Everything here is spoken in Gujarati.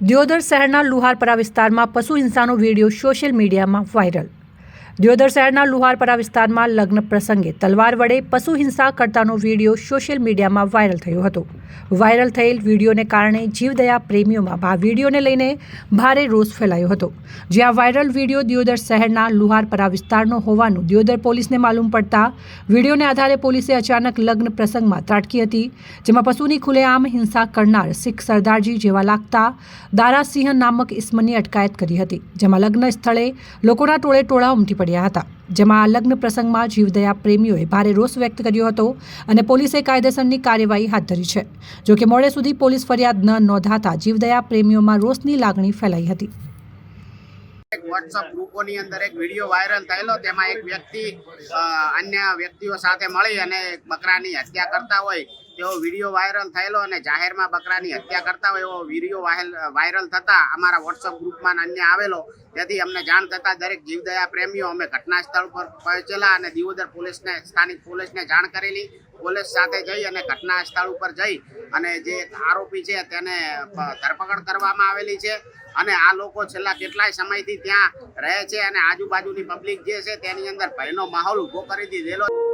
દિયોદર શહેરના લુહારપરા વિસ્તારમાં પશુ હિંસાનો વીડિયો સોશિયલ મીડિયામાં વાયરલ. દિયોદર શહેરના લુહારપરા વિસ્તારમાં લગ્ન પ્રસંગે તલવાર વડે પશુ હિંસા કરતાનો વીડિયો સોશિયલ મીડિયામાં વાયરલ થયો હતો. વાયરલ થયેલ વિડીયોને કારણે જીવદયા પ્રેમીઓમાં આ વિડીયોને લઈને ભારે રોષ ફેલાયો હતો. જ્યાં વાયરલ વીડિયો દિયોદર શહેરના લુહારપરા વિસ્તારનો હોવાનું દિયોદર પોલીસને માલુમ પડતા વિડીયોને આધારે પોલીસે અચાનક લગ્ન પ્રસંગમાં ત્રાટકી હતી, જેમાં પશુની ખુલ્લેઆમ હિંસા કરનાર શીખ સરદારજી જેવા લાગતા દારાસિંહ નામક ઇસ્મની અટકાયત કરી હતી, જેમાં લગ્ન સ્થળે લોકોના ટોળે ટોળા ઉમટી પડ્યા હતા. જેમાં આ લગ્ન પ્રસંગમાં જીવદયા પ્રેમીઓએ ભારે રોષ વ્યક્ત કર્યો હતો અને પોલીસે કાયદેસરની કાર્યવાહી હાથ ધરી છે. જો કે મોડે સુધી પોલીસ ફરિયાદ ન નોંધાતા જીવદયા પ્રેમીઓમાં રોષની લાગણી ફેલાઈ હતી. એક વોટ્સઅપ ગ્રુપોની અંદર એક વીડિયો વાયરલ થયેલો, તેમાં એક વ્યક્તિ અન્ય વ્યક્તિઓ સાથે મળી અને બકરાની હત્યા કરતા હોય તેવો વીડિયો વાયરલ થયેલો અને જાહેરમાં બકરાની હત્યા કરતા હોય એવો વીડિયો વાયરલ થતા અમારા વોટ્સઅપ ગ્રુપમાં અન્ય આવેલો. તેથી અમને જાણ થતાં દરેક જીવદયા પ્રેમીઓ અમે ઘટના સ્થળ પર પહોંચેલા અને દિવોદર પોલીસને, સ્થાનિક પોલીસને જાણ કરેલી. પોલીસ સાથે જઈ અને ઘટના સ્થળ ઉપર જઈ અને જે આરોપી છે તેને ધરપકડ કરવામાં આવેલી છે. અને આ લોકો છેલ્લા કેટલાય સમયથી ત્યાં રહે છે અને આજુબાજુની પબ્લિક જે છે તેની અંદર ભયનો માહોલ ઊભો કરી દીધેલો